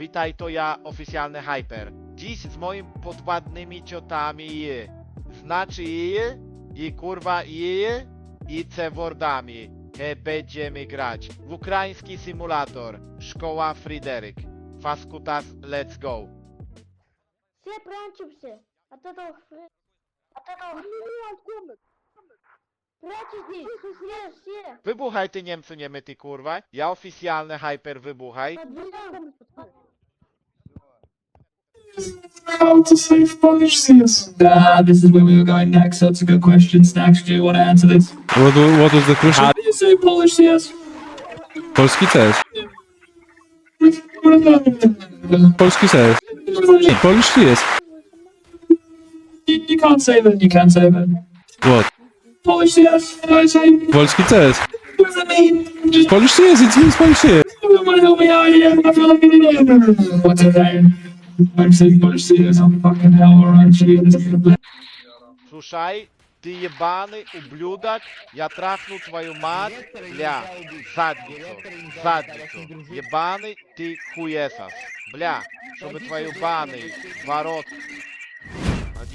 Witaj, to ja, oficjalny Hyper. Dziś z moimi podwładnymi ciotami, znaczy i kurwa i i C-wordami e, będziemy grać w ukraiński symulator. Szkoła Fryderyk. Faskutas, let's go. Все прячемся от этого хрена. От этого хрена. Прячьтесь, все, все. Wybuchaj ty Niemcu, nie my ty kurwa. Ja oficjalny Hyper, wybuchaj. Под дверям. How to say Polish CS? Ah, this is where we were going next. That's a good question. Snacks, do you want to answer this? What, what was the question? How do you say Polish CS? Polski CS. Polski. You, Polish CS. you can't say that. You can't say that. What? Polish CS. I say. Polski CS. What does that mean? Just Polish CS, it means Polish want to help me out here. I feel like an idiot. What's it saying? I'm saying Polish CS. I'm fucking hell, alright, Jesus. Слушай, ты ебаный ублюдок, я трахну твою мать, бля, задницу, задницу, ебаный ты хуесос, бля, żeby twою bany, ворот.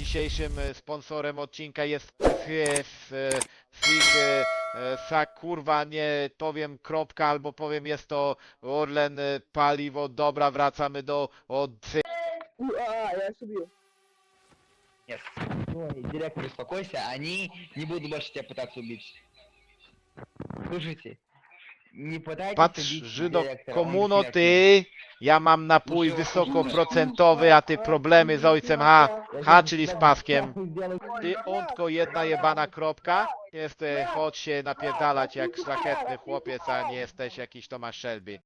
A dzisiejszym e, sponsorem odcinka jest jest, e, Sik, e, e, sa kurwa nie powiem kropka, albo powiem jest to Orlen e, paliwo, dobra wracamy do od Нет. Ой, директор, успокойся, они не будут больше тебя пытаться убить. Слушайте, nie podajcie Patrz, Żydo, komuno ty, ja mam napój wysokoprocentowy, a ty problemy z ojcem H, H czyli z paskiem. Ty untko jedna jebana kropka, jest, e, chodź się napierdalać jak szlachetny chłopiec, a nie jesteś jakiś Tomasz Shelby.